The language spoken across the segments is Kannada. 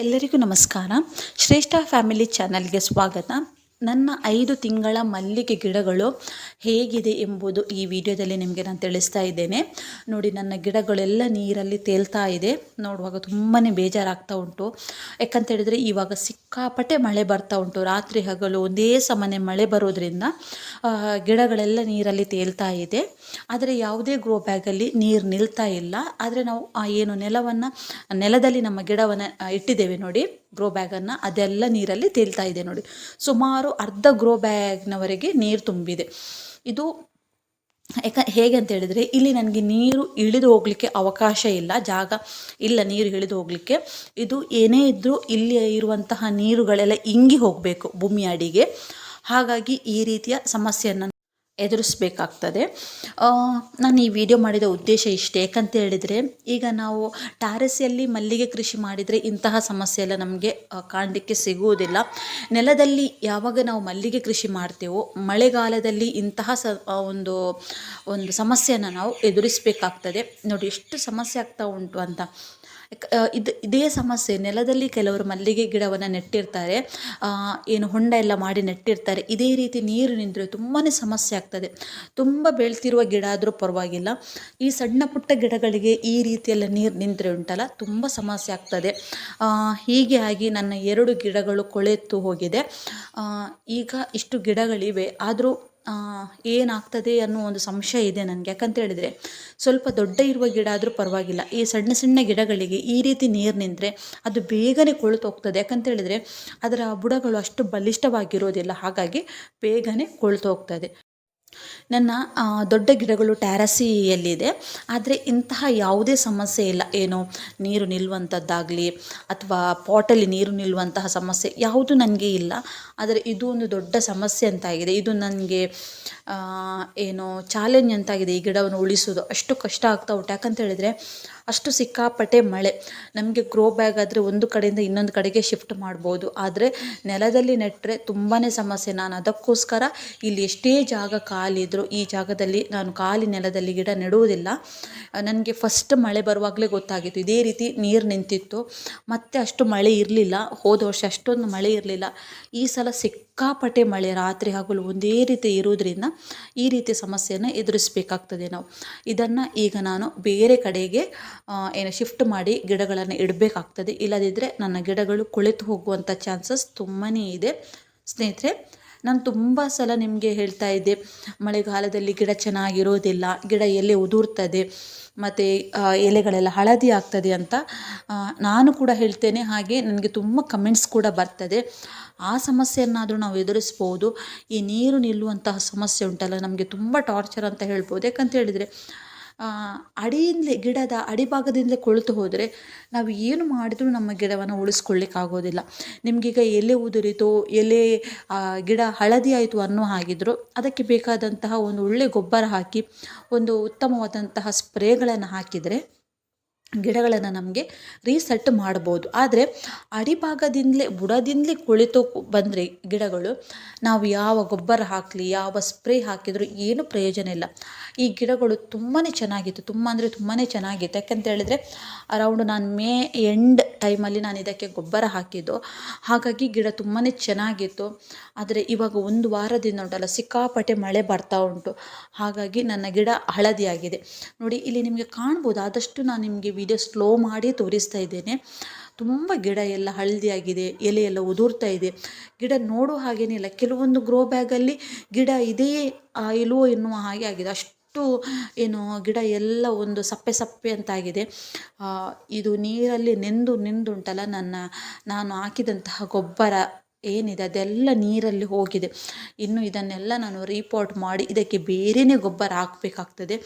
ಎಲ್ಲರಿಗೂ ನಮಸ್ಕಾರ. ಶ್ರೇಷ್ಠ ಫ್ಯಾಮಿಲಿ ಚಾನಲ್ಗೆ ಸ್ವಾಗತ. ನನ್ನ ಐದು ತಿಂಗಳ ಮಲ್ಲಿಗೆ ಗಿಡಗಳು ಹೇಗಿದೆ ಎಂಬುದು ಈ ವಿಡಿಯೋದಲ್ಲಿ ನಿಮಗೆ ನಾನು ತಿಳಿಸ್ತಾ ಇದ್ದೇನೆ. ನೋಡಿ, ನನ್ನ ಗಿಡಗಳೆಲ್ಲ ನೀರಲ್ಲಿ ತೇಲ್ತಾ ಇದೆ. ನೋಡುವಾಗ ತುಂಬಾ ಬೇಜಾರಾಗ್ತಾ ಉಂಟು. ಯಾಕಂತ ಹೇಳಿದರೆ ಇವಾಗ ಸಿಕ್ಕಾಪಟ್ಟೆ ಮಳೆ ಬರ್ತಾ ಉಂಟು. ರಾತ್ರಿ ಹಗಲು ಒಂದೇ ಸಮನೆ ಮಳೆ ಬರೋದ್ರಿಂದ ಗಿಡಗಳೆಲ್ಲ ನೀರಲ್ಲಿ ತೇಲ್ತಾ ಇದೆ. ಆದರೆ ಯಾವುದೇ ಗ್ರೋ ಬ್ಯಾಗಲ್ಲಿ ನೀರು ನಿಲ್ತಾ ಇಲ್ಲ. ಆದರೆ ನಾವು ಏನು ನೆಲವನ್ನು, ನೆಲದಲ್ಲಿ ನಮ್ಮ ಗಿಡವನ್ನು ಇಟ್ಟಿದ್ದೇವೆ ನೋಡಿ. ಗ್ರೋ ಬ್ಯಾಗನ್ನು ಅದೆಲ್ಲ ನೀರಲ್ಲಿ ತೇಲ್ತಾ ಇದೆ ನೋಡಿ. ಸುಮಾರು ಅರ್ಧ ಗ್ರೋ ಬ್ಯಾಗ್ನವರೆಗೆ ನೀರು ತುಂಬಿದೆ. ಇದು ಯಾಕ ಹೇಗೆ ಅಂತ ಹೇಳಿದರೆ ಇಲ್ಲಿ ನನಗೆ ನೀರು ಇಳಿದು ಹೋಗಲಿಕ್ಕೆ ಅವಕಾಶ ಇಲ್ಲ, ಜಾಗ ಇಲ್ಲ ನೀರು ಇಳಿದು ಹೋಗಲಿಕ್ಕೆ. ಇದು ಏನೇ ಇದ್ದರೂ ಇಲ್ಲಿ ಇರುವಂತಹ ನೀರುಗಳೆಲ್ಲ ಇಂಗಿ ಹೋಗಬೇಕು ಭೂಮಿ ಅಡಿಗೆ. ಹಾಗಾಗಿ ಈ ರೀತಿಯ ಸಮಸ್ಯೆಯನ್ನು ಎದುರಿಸಬೇಕಾಗ್ತದೆ. ನಾನು ಈ ವಿಡಿಯೋ ಮಾಡಿದ ಉದ್ದೇಶ ಇಷ್ಟೇ. ಯಾಕಂತ ಹೇಳಿದರೆ, ಈಗ ನಾವು ಟ್ಯಾರೆಸಲ್ಲಿ ಮಲ್ಲಿಗೆ ಕೃಷಿ ಮಾಡಿದರೆ ಇಂತಹ ಸಮಸ್ಯೆ ಎಲ್ಲ ನಮಗೆ ಕಾಣಲಿಕ್ಕೆ ಸಿಗುವುದಿಲ್ಲ. ನೆಲದಲ್ಲಿ ಯಾವಾಗ ನಾವು ಮಲ್ಲಿಗೆ ಕೃಷಿ ಮಾಡ್ತೇವೋ, ಮಳೆಗಾಲದಲ್ಲಿ ಇಂತಹ ಸ ಒಂದು ಒಂದು ಸಮಸ್ಯೆಯನ್ನು ನಾವು ಎದುರಿಸಬೇಕಾಗ್ತದೆ. ನೋಡಿ, ಎಷ್ಟು ಸಮಸ್ಯೆ ಆಗ್ತಾ ಉಂಟು ಅಂತ. ಇದು, ಇದೇ ಸಮಸ್ಯೆ, ನೆಲದಲ್ಲಿ ಕೆಲವರು ಮಲ್ಲಿಗೆ ಗಿಡವನ್ನು ನೆಟ್ಟಿರ್ತಾರೆ. ಏನು ಹೊಂಡ ಎಲ್ಲ ಮಾಡಿ ನೆಟ್ಟಿರ್ತಾರೆ. ಇದೇ ರೀತಿ ನೀರು ನಿಂತರೆ ತುಂಬಾ ಸಮಸ್ಯೆ ಆಗ್ತದೆ. ತುಂಬ ಬೆಳ್ತಿರುವ ಗಿಡ ಆದರೂ ಪರವಾಗಿಲ್ಲ. ಈ ಸಣ್ಣ ಪುಟ್ಟ ಗಿಡಗಳಿಗೆ ಈ ರೀತಿಯೆಲ್ಲ ನೀರು ನಿಂತರೆ ಉಂಟಲ್ಲ, ತುಂಬ ಸಮಸ್ಯೆ ಆಗ್ತದೆ. ಹೀಗೆ ಆಗಿ ನನ್ನ ಎರಡು ಗಿಡಗಳು ಕೊಳೆತು ಹೋಗಿದೆ. ಈಗ ಇಷ್ಟು ಗಿಡಗಳಿವೆ. ಆದರೂ ಏನಾಗ್ತದೆ ಅನ್ನೋ ಒಂದು ಸಂಶಯ ಇದೆ ನನಗೆ. ಯಾಕಂತ ಹೇಳಿದರೆ, ಸ್ವಲ್ಪ ದೊಡ್ಡ ಇರುವ ಗಿಡ ಆದರೂ ಪರವಾಗಿಲ್ಲ. ಈ ಸಣ್ಣ ಸಣ್ಣ ಗಿಡಗಳಿಗೆ ಈ ರೀತಿ ನೀರು ನಿಂತರೆ ಅದು ಬೇಗನೆ ಕೊಳೆತು ಹೋಗ್ತದೆ. ಯಾಕಂತ ಹೇಳಿದರೆ, ಅದರ ಬುಡಗಳು ಅಷ್ಟು ಬಲಿಷ್ಠವಾಗಿರೋದಿಲ್ಲ. ಹಾಗಾಗಿ ಬೇಗನೆ ಕೊಳೆತು ಹೋಗ್ತದೆ. ನನ್ನ ದೊಡ್ಡ ಗಿಡಗಳು ಟ್ಯಾರಸಿಯಲ್ಲಿದೆ ಆದರೆ ಇಂತಹ ಯಾವುದೇ ಸಮಸ್ಯೆ ಇಲ್ಲ. ಏನು, ನೀರು ನಿಲ್ಲುವಂಥದ್ದಾಗಲಿ ಅಥವಾ ಪಾಟಲ್ಲಿ ನೀರು ನಿಲ್ಲುವಂತಹ ಸಮಸ್ಯೆ ಯಾವುದು ನನಗೆ ಇಲ್ಲ. ಆದರೆ ಇದು ಒಂದು ದೊಡ್ಡ ಸಮಸ್ಯೆ ಅಂತಾಗಿದೆ. ಇದು ನನಗೆ ಏನು ಚಾಲೆಂಜ್ ಅಂತಾಗಿದೆ ಈ ಗಿಡವನ್ನು ಉಳಿಸೋದು. ಅಷ್ಟು ಕಷ್ಟ ಆಗ್ತಾ ಉಂಟು. ಯಾಕಂತ ಹೇಳಿದರೆ ಅಷ್ಟು ಸಿಕ್ಕಾಪಟ್ಟೆ ಮಳೆ. ನಮಗೆ ಗ್ರೋ ಬ್ಯಾಗ್ ಆದರೆ ಒಂದು ಕಡೆಯಿಂದ ಇನ್ನೊಂದು ಕಡೆಗೆ ಶಿಫ್ಟ್ ಮಾಡ್ಬೋದು. ಆದರೆ ನೆಲದಲ್ಲಿ ನೆಟ್ಟರೆ ತುಂಬಾ ಸಮಸ್ಯೆ. ನಾನು ಅದಕ್ಕೋಸ್ಕರ ಇಲ್ಲಿ ಎಷ್ಟೇ ಜಾಗ ಖಾಲಿ ಇದ್ದರೂ ಈ ಜಾಗದಲ್ಲಿ ನಾನು ಖಾಲಿ ನೆಲದಲ್ಲಿ ಗಿಡ ನೆಡುವುದಿಲ್ಲ. ನನಗೆ ಫಸ್ಟ್ ಮಳೆ ಬರುವಾಗಲೇ ಗೊತ್ತಾಗಿತ್ತು. ಇದೇ ರೀತಿ ನೀರು ನಿಂತಿತ್ತು. ಮತ್ತೆ ಅಷ್ಟು ಮಳೆ ಇರಲಿಲ್ಲ. ಹೋದ ವರ್ಷ ಅಷ್ಟೊಂದು ಮಳೆ ಇರಲಿಲ್ಲ. ಈ ಸಲ ಸಿಕ್ಕಾಪಟ್ಟೆ ಮಳೆ. ರಾತ್ರಿ ಹಗಲು ಒಂದೇ ರೀತಿ ಇರುವುದರಿಂದ ಈ ರೀತಿ ಸಮಸ್ಯೆಯನ್ನು ಎದುರಿಸಬೇಕಾಗ್ತದೆ ನಾವು. ಇದನ್ನು ಈಗ ನಾನು ಬೇರೆ ಕಡೆಗೆ ಏನು ಶಿಫ್ಟ್ ಮಾಡಿ ಗಿಡಗಳನ್ನು ಇಡಬೇಕಾಗ್ತದೆ. ಇಲ್ಲದಿದ್ದರೆ ನನ್ನ ಗಿಡಗಳು ಕೊಳೆತು ಹೋಗುವಂಥ ಚಾನ್ಸಸ್ ತುಂಬಾ ಇದೆ. ಸ್ನೇಹಿತರೆ, ನಾನು ತುಂಬ ಸಲ ನಿಮಗೆ ಹೇಳ್ತಾ ಇದ್ದೆ, ಮಳೆಗಾಲದಲ್ಲಿ ಗಿಡ ಚೆನ್ನಾಗಿರೋದಿಲ್ಲ, ಗಿಡ ಎಲೆ ಉದುರ್ತದೆ, ಮತ್ತು ಎಲೆಗಳೆಲ್ಲ ಹಳದಿ ಆಗ್ತದೆ ಅಂತ ನಾನು ಕೂಡ ಹೇಳ್ತೇನೆ. ಹಾಗೆ ನನಗೆ ತುಂಬ ಕಮೆಂಟ್ಸ್ ಕೂಡ ಬರ್ತದೆ. ಆ ಸಮಸ್ಯೆಯನ್ನಾದರೂ ನಾವು ಎದುರಿಸ್ಬೋದು. ಈ ನೀರು ನಿಲ್ಲುವಂತಹ ಸಮಸ್ಯೆ ಉಂಟಲ್ಲ, ನಮಗೆ ತುಂಬ ಟಾರ್ಚರ್ ಅಂತ ಹೇಳ್ಬೋದು. ಯಾಕಂತ ಹೇಳಿದರೆ ಅಡಿಯಿಂದಲೇ, ಗಿಡದ ಅಡಿಭಾಗದಿಂದಲೇ ಕೊಳೆತು ಹೋದರೆ ನಾವು ಏನು ಮಾಡಿದರೂ ನಮ್ಮ ಗಿಡವನ್ನು ಉಳಿಸ್ಕೊಳ್ಳಿಕ್ಕಾಗೋದಿಲ್ಲ ನಿಮಗೀಗ ಎಲೆ ಉದುರಿತು, ಎಲೆ ಗಿಡ ಹಳದಿ ಆಯಿತು ಅನ್ನೋ ಹಾಗಿದ್ರು ಅದಕ್ಕೆ ಬೇಕಾದಂತಹ ಒಂದು ಒಳ್ಳೆ ಗೊಬ್ಬರ ಹಾಕಿ, ಒಂದು ಉತ್ತಮವಾದಂತಹ ಸ್ಪ್ರೇಗಳನ್ನು ಹಾಕಿದರೆ ಗಿಡಗಳನ್ನು ನಮಗೆ ರೀಸೆಟ್ ಮಾಡ್ಬೋದು. ಆದರೆ ಅಡಿಭಾಗದಿಂದಲೇ, ಬುಡದಿಂದಲೇ ಕುಳಿತು ಬಂದರೆ ಗಿಡಗಳು, ನಾವು ಯಾವ ಗೊಬ್ಬರ ಹಾಕಲಿ, ಯಾವ ಸ್ಪ್ರೇ ಹಾಕಿದರೂ ಏನೂ ಪ್ರಯೋಜನ ಇಲ್ಲ. ಈ ಗಿಡಗಳು ತುಂಬಾ ಚೆನ್ನಾಗಿತ್ತು. ತುಂಬ ಅಂದರೆ ತುಂಬಾ ಚೆನ್ನಾಗಿತ್ತು. ಯಾಕಂತ ಹೇಳಿದರೆ ಅರೌಂಡ್ ನಾನು ಮೇ ಎಂಡ್ ಟೈಮಲ್ಲಿ ನಾನು ಇದಕ್ಕೆ ಗೊಬ್ಬರ ಹಾಕಿದ್ದು. ಹಾಗಾಗಿ ಗಿಡ ತುಂಬಾ ಚೆನ್ನಾಗಿತ್ತು. ಆದರೆ ಇವಾಗ ಒಂದು ವಾರದಿಂದ ಉಂಟಲ್ಲ, ಸಿಕ್ಕಾಪಟ್ಟೆ ಮಳೆ ಬರ್ತಾ ಉಂಟು. ಹಾಗಾಗಿ ನನ್ನ ಗಿಡ ಹಳದಿಯಾಗಿದೆ. ನೋಡಿ, ಇಲ್ಲಿ ನಿಮಗೆ ಕಾಣ್ಬೋದು. ಆದಷ್ಟು ನಾನು ನಿಮಗೆ ವಿಡಿಯೋ ಸ್ಲೋ ಮಾಡಿ ತೋರಿಸ್ತಾ ಇದ್ದೇನೆ. ತುಂಬ ಗಿಡ ಎಲ್ಲ ಹಳದಿಯಾಗಿದೆ, ಎಲೆ ಎಲ್ಲ ಉದುರ್ತಾ ಇದೆ. ಗಿಡ ನೋಡೋ ಹಾಗೇನಿಲ್ಲ ಕೆಲವೊಂದು ಗ್ರೋ ಬ್ಯಾಗಲ್ಲಿ ಗಿಡ ಇದೆಯೇ ಇಲ್ವೋ ಎನ್ನುವ ಹಾಗೆ ಆಗಿದೆ. ಅಷ್ಟು ಏನು ಗಿಡ ಎಲ್ಲ ಒಂದು ಸಪ್ಪೆ ಸಪ್ಪೆ ಅಂತಾಗಿದೆ. ಇದು ನೀರಲ್ಲಿ ನೆಂದು ನೆಂದುಂಟಲ್ಲ ನನ್ನ, ನಾನು ಹಾಕಿದಂತಹ ಗೊಬ್ಬರ. ಏನಿದೆ ಅದೆಲ್ಲ ನೀರಲ್ಲಿ ಹೋಗಿದೆ. ಇನ್ನು ಇದನ್ನೆಲ್ಲ ನಾನು ರೀಪೋರ್ಟ್ ಮಾಡಿ ಇದಕ್ಕೆ ಬೇರೆಯೇ ಗೊಬ್ಬರ ಹಾಕಬೇಕಾಗ್ತದೆ.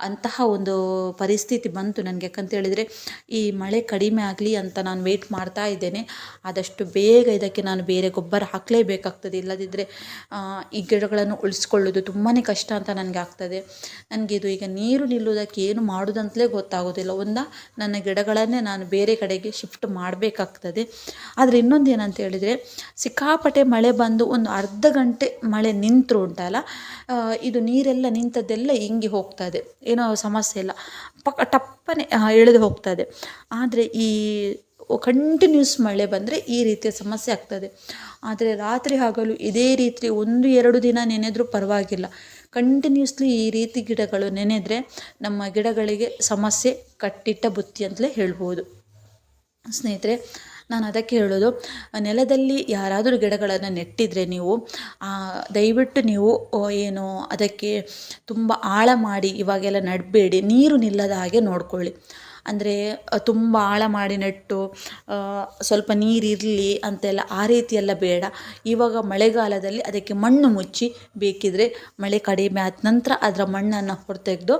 ಅಂತಹ ಒಂದು ಪರಿಸ್ಥಿತಿ ಬಂತು ನನಗೆ. ಯಾಕಂತೇಳಿದರೆ ಈ ಮಳೆ ಕಡಿಮೆ ಆಗಲಿ ಅಂತ ನಾನು ವೆಯ್ಟ್ ಮಾಡ್ತಾ ಇದ್ದೇನೆ. ಆದಷ್ಟು ಬೇಗ ಇದಕ್ಕೆ ನಾನು ಬೇರೆ ಗೊಬ್ಬರ ಹಾಕಲೇಬೇಕಾಗ್ತದೆ. ಇಲ್ಲದಿದ್ದರೆ ಈ ಗಿಡಗಳನ್ನು ಉಳಿಸ್ಕೊಳ್ಳೋದು ತುಂಬಾ ಕಷ್ಟ ಅಂತ ನನಗೆ ಆಗ್ತದೆ. ನನಗೆ ಇದು ಈಗ ನೀರು ನಿಲ್ಲುವುದಕ್ಕೆ ಏನು ಮಾಡೋದಂತಲೇ ಗೊತ್ತಾಗೋದಿಲ್ಲ. ಒಂದ, ನನ್ನ ಗಿಡಗಳನ್ನೇ ನಾನು ಬೇರೆ ಕಡೆಗೆ ಶಿಫ್ಟ್ ಮಾಡಬೇಕಾಗ್ತದೆ. ಆದರೆ ಇನ್ನೊಂದು ಏನಂತ ಹೇಳಿದರೆ ಸಿಕ್ಕಾಪಟ್ಟೆ ಮಳೆ ಬಂದು ಒಂದು ಅರ್ಧ ಗಂಟೆ ಮಳೆ ನಿಂತರು ಉಂಟಲ್ಲ ಇದು ನೀರೆಲ್ಲ ನಿಂತದ್ದೆಲ್ಲ ಇಂಗಿ ಹೋಗ್ತದೆ. ಏನೋ ಸಮಸ್ಯೆ ಇಲ್ಲ. ಪಕ್ಕ ಟಪ್ಪನೆ ಇಳಿದು ಹೋಗ್ತದೆ. ಆದರೆ ಈ ಕಂಟಿನ್ಯೂಸ್ ಮಳೆ ಬಂದರೆ ಈ ರೀತಿಯ ಸಮಸ್ಯೆ ಆಗ್ತದೆ. ಆದರೆ ರಾತ್ರಿ ಹಗಲು ಇದೇ ರೀತಿ ಒಂದು ಎರಡು ದಿನ ನೆನೆದರೂ ಪರವಾಗಿಲ್ಲ. ಕಂಟಿನ್ಯೂಸ್ಲಿ ಈ ರೀತಿ ಗಿಡಗಳು ನೆನೆದರೆ ನಮ್ಮ ಗಿಡಗಳಿಗೆ ಸಮಸ್ಯೆ ಕಟ್ಟಿಟ್ಟ ಬುತ್ತಿ ಅಂತಲೇ ಹೇಳ್ಬೋದು. ಸ್ನೇಹಿತರೆ ನಾನು ಅದಕ್ಕೆ ಹೇಳೋದು, ನೆಲದಲ್ಲಿ ಯಾರಾದರೂ ಗಿಡಗಳನ್ನು ನೆಟ್ಟಿದ್ರೆ ನೀವು ದಯವಿಟ್ಟು ನೀವು ಏನು, ಅದಕ್ಕೆ ತುಂಬ ಆಳ ಮಾಡಿ ಇವಾಗೆಲ್ಲ ನೆಡಬೇಡಿ, ನೀರು ನಿಲ್ಲದ ಹಾಗೆ ನೋಡಿಕೊಳ್ಳಿ. ಅಂದರೆ ತುಂಬ ಆಳ ಮಾಡಿ ನೆಟ್ಟು ಸ್ವಲ್ಪ ನೀರಿರಲಿ ಅಂತೆಲ್ಲ ಆ ರೀತಿಯೆಲ್ಲ ಬೇಡ. ಇವಾಗ ಮಳೆಗಾಲದಲ್ಲಿ ಅದಕ್ಕೆ ಮಣ್ಣು ಮುಚ್ಚಿ ಬೇಕಿದ್ದರೆ ಮಳೆ ಕಡಿಮೆ ಆದ ನಂತರ ಅದರ ಮಣ್ಣನ್ನು ಹೊರತೆಗೆದು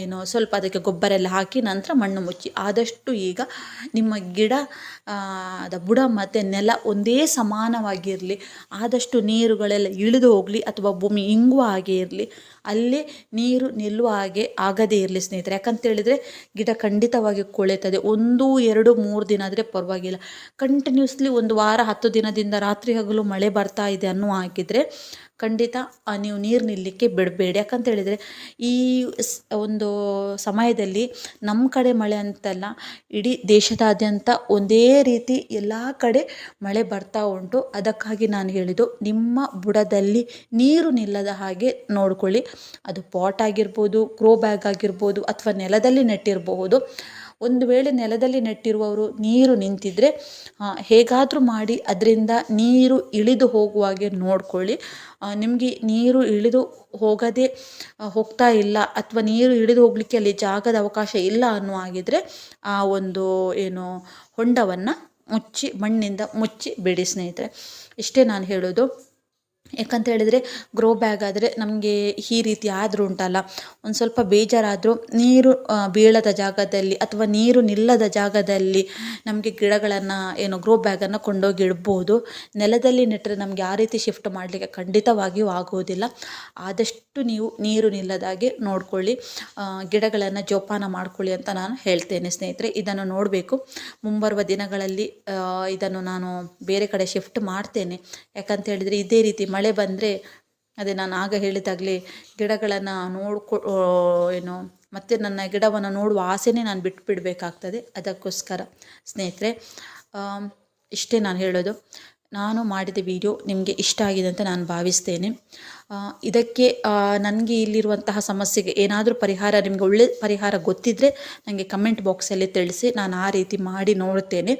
ಏನು, ಸ್ವಲ್ಪ ಅದಕ್ಕೆ ಗೊಬ್ಬರ ಎಲ್ಲ ಹಾಕಿ ನಂತರ ಮಣ್ಣು ಮುಚ್ಚಿ. ಆದಷ್ಟು ಈಗ ನಿಮ್ಮ ಗಿಡ ಅದ ಬುಡ ಮತ್ತು ನೆಲ ಒಂದೇ ಸಮಾನವಾಗಿರಲಿ. ಆದಷ್ಟು ನೀರುಗಳೆಲ್ಲ ಇಳಿದು ಹೋಗಲಿ ಅಥವಾ ಭೂಮಿ ಇಂಗುವ ಹಾಗೆ ಇರಲಿ. ಅಲ್ಲಿ ನೀರು ನಿಲ್ಲುವ ಹಾಗೆ ಆಗದೇ ಇರಲಿ ಸ್ನೇಹಿತರೆ. ಯಾಕಂತೇಳಿದರೆ ಗಿಡ ಖಂಡಿತವಾಗಿ ಕೊಳೆತದೆ. ಒಂದು, ಎರಡು, ಮೂರು ದಿನ ಆದರೆ ಪರವಾಗಿಲ್ಲ. ಕಂಟಿನ್ಯೂಸ್ಲಿ ಒಂದು ವಾರ ಹತ್ತು ದಿನದಿಂದ ರಾತ್ರಿ ಹಗಲು ಮಳೆ ಬರ್ತಾ ಇದೆ ಅನ್ನುವ ಹಾಗಿದ್ರೆ ಖಂಡಿತ ನೀವು ನೀರು ನಿಲ್ಲಿಕ್ಕೆ ಬಿಡಬೇಡಿ. ಯಾಕಂತ ಹೇಳಿದರೆ, ಈ ಒಂದು ಸಮಯದಲ್ಲಿ ನಮ್ಮ ಕಡೆ ಮಳೆ ಅಂತಲ್ಲ, ಇಡೀ ದೇಶದಾದ್ಯಂತ ಒಂದೇ ರೀತಿ ಎಲ್ಲ ಕಡೆ ಮಳೆ ಬರ್ತಾ ಉಂಟು. ಅದಕ್ಕಾಗಿ ನಾನು ಹೇಳಿದ್ದು, ನಿಮ್ಮ ಬುಡದಲ್ಲಿ ನೀರು ನಿಲ್ಲದ ಹಾಗೆ ನೋಡ್ಕೊಳ್ಳಿ. ಅದು ಪಾಟ್ ಆಗಿರ್ಬೋದು, ಕ್ರೋ ಬ್ಯಾಗ್ ಆಗಿರ್ಬೋದು, ಅಥವಾ ನೆಲದಲ್ಲಿ ನೆಟ್ಟಿರಬಹುದು. ಒಂದು ವೇಳೆ ನೆಲದಲ್ಲಿ ನೆಟ್ಟಿರುವವರು ನೀರು ನಿಂತಿದ್ದರೆ ಹೇಗಾದರೂ ಮಾಡಿ ಅದರಿಂದ ನೀರು ಇಳಿದು ಹೋಗುವ ಹಾಗೆ ನೋಡಿಕೊಳ್ಳಿ ನಿಮಗೆ ನೀರು ಇಳಿದು ಹೋಗದೆ ಹೋಗ್ತಾ ಇಲ್ಲ ಅಥವಾ ನೀರು ಇಳಿದು ಹೋಗಲಿಕ್ಕೆ ಅಲ್ಲಿ ಜಾಗದ ಅವಕಾಶ ಇಲ್ಲ ಅನ್ನೋ ಹಾಗಿದ್ರೆ ಆ ಒಂದು ಏನು ಹೊಂಡವನ್ನು ಮುಚ್ಚಿ ಮಣ್ಣಿಂದ ಮುಚ್ಚಿ ಬಿಡಿ ಸ್ನೇಹಿತರೆ. ಇಷ್ಟೇ ನಾನು ಹೇಳೋದು. ಯಾಕಂತ ಹೇಳಿದರೆ ಗ್ರೋ ಬ್ಯಾಗ್ ಆದರೆ ನಮಗೆ ಈ ರೀತಿ ಆದರೂ ಉಂಟಲ್ಲ. ಒಂದು ಸ್ವಲ್ಪ ಬೇಜಾರಾದರೂ ನೀರು ಬೀಳದ ಜಾಗದಲ್ಲಿ ಅಥವಾ ನೀರು ನಿಲ್ಲದ ಜಾಗದಲ್ಲಿ ನಮಗೆ ಗಿಡಗಳನ್ನು, ಏನು ಗ್ರೋ ಬ್ಯಾಗನ್ನು ಕೊಂಡೋಗಿ ಇಡ್ಬೋದು. ನೆಲದಲ್ಲಿ ನೆಟ್ಟರೆ ನಮಗೆ ಆ ರೀತಿ ಶಿಫ್ಟ್ ಮಾಡಲಿಕ್ಕೆ ಖಂಡಿತವಾಗಿಯೂ ಆಗುವುದಿಲ್ಲ. ಆದಷ್ಟು ನೀವು ನೀರು ನಿಲ್ಲದಾಗೆ ನೋಡಿಕೊಳ್ಳಿ. ಗಿಡಗಳನ್ನು ಜೋಪಾನ ಮಾಡ್ಕೊಳ್ಳಿ ಅಂತ ನಾನು ಹೇಳ್ತೇನೆ ಸ್ನೇಹಿತರೆ. ಇದನ್ನು ನೋಡಬೇಕು. ಮುಂಬರುವ ದಿನಗಳಲ್ಲಿ ಇದನ್ನು ನಾನು ಬೇರೆ ಕಡೆ ಶಿಫ್ಟ್ ಮಾಡ್ತೇನೆ. ಯಾಕಂತ ಹೇಳಿದರೆ ಇದೇ ರೀತಿ ಮಳೆ ಬಂದರೆ ಅದೇ ನಾನು ಆಗ ಹೇಳಿದಾಗಲೇ ಗಿಡಗಳನ್ನು ನೋಡ್ಕೊ ಏನು, ಮತ್ತು ನನ್ನ ಗಿಡವನ್ನು ನೋಡುವ ಆಸೆನೇ ನಾನು ಬಿಟ್ಬಿಡಬೇಕಾಗ್ತದೆ. ಅದಕ್ಕೋಸ್ಕರ ಸ್ನೇಹಿತರೆ ಇಷ್ಟೇ ನಾನು ಹೇಳೋದು. ನಾನು ಮಾಡಿದ ವಿಡಿಯೋ ನಿಮಗೆ ಇಷ್ಟ ಆಗಿದೆ ಅಂತ ನಾನು ಭಾವಿಸ್ತೇನೆ. ಇದಕ್ಕೆ ನನಗೆ ಇಲ್ಲಿರುವಂತಹ ಸಮಸ್ಯೆಗೆ ಏನಾದರೂ ಪರಿಹಾರ, ನಿಮಗೆ ಒಳ್ಳೆ ಪರಿಹಾರ ಗೊತ್ತಿದ್ದರೆ ನನಗೆ ಕಮೆಂಟ್ ಬಾಕ್ಸಲ್ಲಿ ತಿಳಿಸಿ, ನಾನು ಆ ರೀತಿ ಮಾಡಿ ನೋಡುತ್ತೇನೆ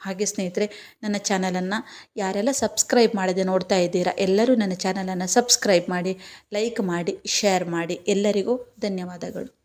ಹಾಗೆ ಸ್ನೇಹಿತರೆ, ನನ್ನ ಚಾನಲನ್ನು ಯಾರೆಲ್ಲ ಸಬ್ಸ್ಕ್ರೈಬ್ ಮಾಡದೆ ನೋಡ್ತಾ ಇದ್ದೀರಾ, ಎಲ್ಲರೂ ನನ್ನ ಚಾನಲನ್ನು ಸಬ್ಸ್ಕ್ರೈಬ್ ಮಾಡಿ, ಲೈಕ್ ಮಾಡಿ, ಶೇರ್ ಮಾಡಿ. ಎಲ್ಲರಿಗೂ ಧನ್ಯವಾದಗಳು.